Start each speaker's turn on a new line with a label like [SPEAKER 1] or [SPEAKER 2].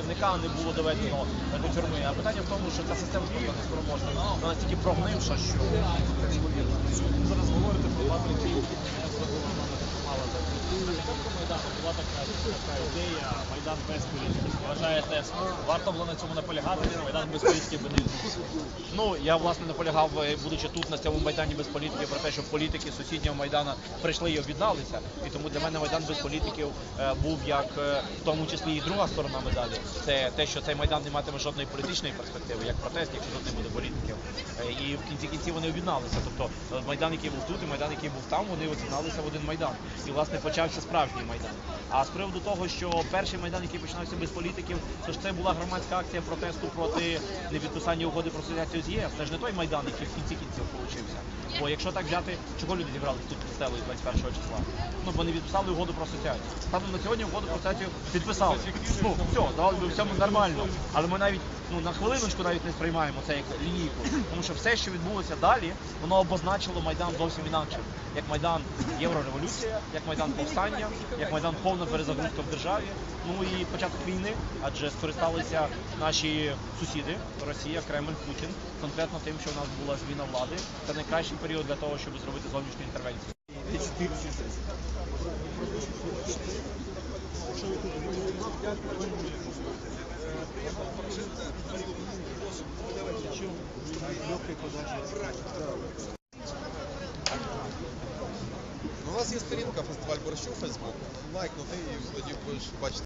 [SPEAKER 1] працівника не було доведено до тюрми. А питання в тому, що ця система спроможна. Вона настільки прогнивша, що
[SPEAKER 2] це зараз була така, така ідея Майдан без політики. Вважаєте, варто було на цьому наполягати, Майдан без політики би не відбувся.
[SPEAKER 1] Ну я власне наполягав, е, будучи тут на цьому майдані без політики, про те, щоб політики сусіднього майдана прийшли і об'єдналися. І тому для мене майдан без політиків е, був як е, в тому числі і друга сторона медалі. Це те, що цей майдан не матиме жодної політичної перспективи, як протест, якщо тут не буде політиків. І в кінці кінців вони об'єдналися. Тобто майдан, який був тут, і майдан, який був там, вони об'єдналися в один майдан. І власне почався справжній майдан. А з приводу того, що перший майдан, який починався без політиків, то ж це була громадська акція протесту проти непідписання угоди про асоціацію з ЄС. Це ж не той майдан, який в кінці кінців получився. Бо якщо так взяти, чого люди зібрались тут під стелею 21 числа? Ну бо не угоду про асоціацію. Станом на сьогодні угоду про асоціацію підписали. Ну все, давали би всьому нормально. Але ми навіть ну на хвилиночку навіть не сприймаємо це як лінійку. Тому що все, що відбулося далі, воно обозначило майдан зовсім інакше. Як майдан єврореволюція, як майдан повстання, як майдан повна перезагрузка в державі. Ну і початок війни, адже скористалися наші сусіди, Росія, Кремль, Путін, конкретно тим, що у нас була зміна влади. Це найкращий період для того, щоб зробити зовнішню інтервенцію.
[SPEAKER 3] Ну, У нас є сторінка фестиваль борщу Фейсбук. Лайкнути і тоді будеш бачити.